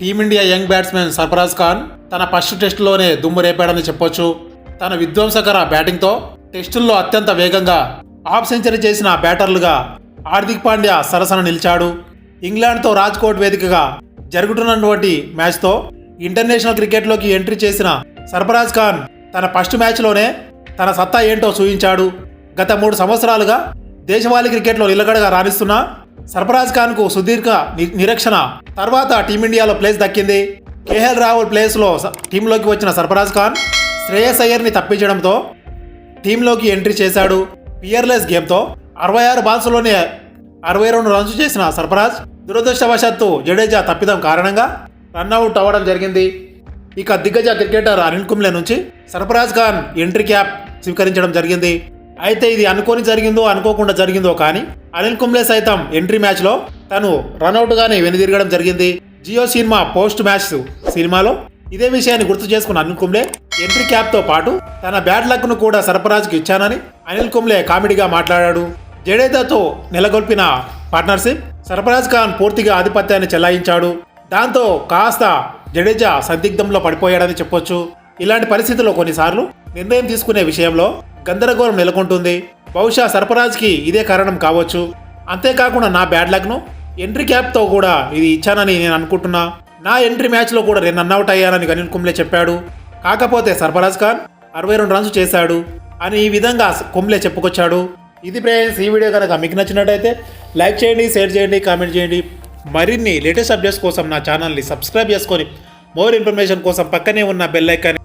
Team India young batsmen Sarfaraz Khan తన first టెస్టులోనే దుమ్ము రేపాడని చెప్పొచ్చు. తన విధ్వంసకర బ్యాటింగ్తో టెస్టుల్లో అత్యంత వేగంగా హాఫ్ సెంచరీ చేసిన బ్యాటర్లుగా హార్దిక్ పాండ్యా సరసన నిలిచాడు. ఇంగ్లాండ్తో రాజ్కోట్ వేదికగా జరుగుతున్నటువంటి మ్యాచ్తో ఇంటర్నేషనల్ క్రికెట్లోకి ఎంట్రీ చేసిన సర్ఫరాజ్ ఖాన్ తన ఫస్ట్ మ్యాచ్లోనే తన సత్తా ఏంటో చూపించాడు గత మూడు సంవత్సరాలుగా దేశవాళీ క్రికెట్లో నిలకడగా రాణిస్తున్న సర్ఫరాజ్ ఖాన్కు సుదీర్ఘ నిరీక్షణ. తర్వాత టీమిండియాలో ప్లేస్ దక్కింది. కేఎల్ రాహుల్ ప్లేస్లో స- టీంలోకి వచ్చిన సర్ఫరాజ్ ఖాన్ శ్రేయస్ అయ్యర్ని తప్పించడంతో టీంలోకి ఎంట్రీ చేశాడు. పియర్లెస్ గేమ్తో అరవై ఆరు బాల్స్లోనే అరవై రెండు రన్స్ చేసిన సర్ఫరాజ్ దురదృష్టవశాత్తు జడేజా తప్పిదం కారణంగా రన్అవుట్ అవ్వడం జరిగింది. ఇక దిగ్గజ క్రికెటర్ అనిల్ కుంబ్లే నుంచి సర్ఫరాజ్ ఖాన్ ఎంట్రీ క్యాప్ స్వీకరించడం జరిగింది. అయితే ఇది అనుకోని జరిగిందో అనుకోకుండా జరిగిందో కానీ అనిల్ కుంబ్లే సైతం ఎంట్రీ మ్యాచ్లో తను రన్అట్గానే వెనుదిరగడం జరిగింది. జియో సినిమా పోస్ట్ మ్యాచ్ సినిమాలో ఇదే విషయాన్ని గుర్తు చేసుకున్న అనిల్ కుంబ్లే ఎంట్రీ క్యాప్తో పాటు తన బ్యాడ్ లక్ను కూడా సర్ఫరాజ్కి ఇచ్చానని అనిల్ కుంబ్లే కామెడీగా మాట్లాడాడు. జడేజాతో నెలకొల్పిన పార్ట్నర్షిప్ సర్ఫరాజ్ ఖాన్ పూర్తిగా ఆధిపత్యాన్ని చెలాయించాడు. దాంతో కాస్త జడేజా సందిగ్ధంలో పడిపోయాడని చెప్పొచ్చు. ఇలాంటి పరిస్థితుల్లో కొన్నిసార్లు నిర్ణయం తీసుకునే విషయంలో గందరగోళం నెలకొంటుంది. బహుశా సర్ఫరాజ్కి ఇదే కారణం కావచ్చు. అంతేకాకుండా నా బ్యాడ్ లక్ను ఎంట్రీ క్యాప్తో కూడా ఇది ఇచ్చానని నేను అనుకుంటున్నా. నా ఎంట్రీ మ్యాచ్లో కూడా నేను రన్అట్ అయ్యానని అనిల్ కుంబ్లే చెప్పాడు. కాకపోతే సర్ఫరాజ్ ఖాన్ అరవై రెండు రన్స్ చేశాడు అని ఈ విధంగా కుంబ్లే చెప్పుకొచ్చాడు. ఇది ఫ్రెండ్స్ ఈ వీడియో కనుక మీకు నచ్చినట్టయితే లైక్ చేయండి షేర్ చేయండి కామెంట్ చేయండి. మరిన్ని లేటెస్ట్ అప్డేట్స్ కోసం నా ఛానల్ని సబ్స్క్రైబ్ చేసుకొని మోర్ ఇన్ఫర్మేషన్ కోసం పక్కనే ఉన్న బెల్ ఐకాన్